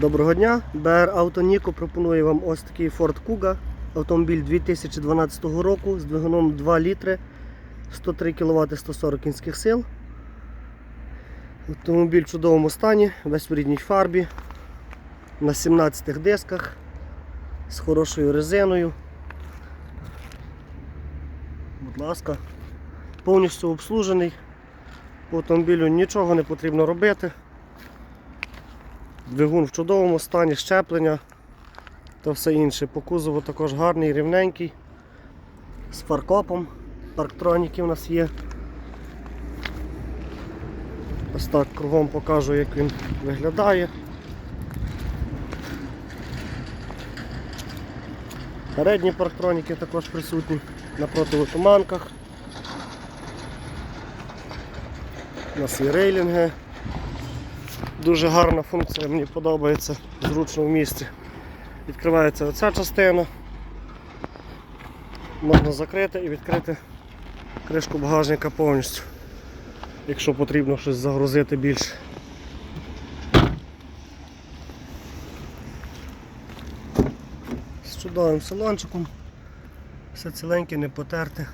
Доброго дня! БР Nico пропонує вам ось такий Ford Kuga. Автомобіль 2012 року з двигуном 2 літри, 103 кВт 140 кінських сил. Автомобіль в чудовому стані, весь в рідній фарбі, на 17 дисках, з хорошою резиною. Будь ласка, повністю обслужений. По автомобілю нічого не потрібно робити. Двигун в чудовому стані, щеплення та все інше. По кузову також гарний, рівненький, з фаркопом. Парктроніки у нас є. Ось так кругом покажу, як він виглядає. Передні парктроніки також присутні на противотуманках. У нас є рейлінги. Дуже гарна функція, мені подобається, зручно в місці. Відкривається оця частина. Можна закрити і відкрити кришку багажника повністю, якщо потрібно щось загрузити більше. З чудовим салончиком, все ціленьке, не потерте.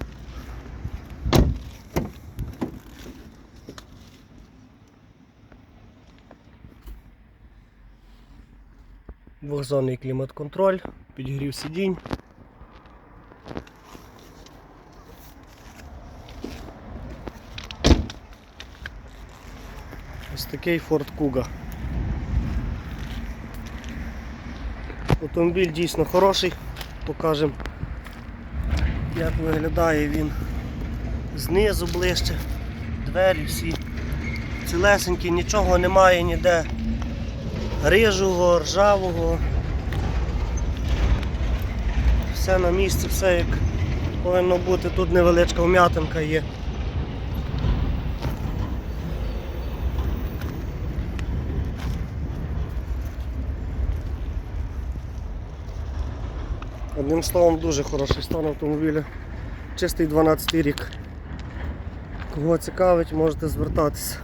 Двохзонний клімат-контроль, підігрів сидінь. Ось такий Ford Kuga. Автомобіль дійсно хороший, покажемо як виглядає він знизу ближче, двері всі цілесенькі, нічого немає ніде рижого, ржавого. Все на місці, все як повинно бути. Тут невеличка вм'ятинка є. Одним словом, дуже хороший стан автомобіля. Чистий 12 рік. Кого цікавить, можете звертатися.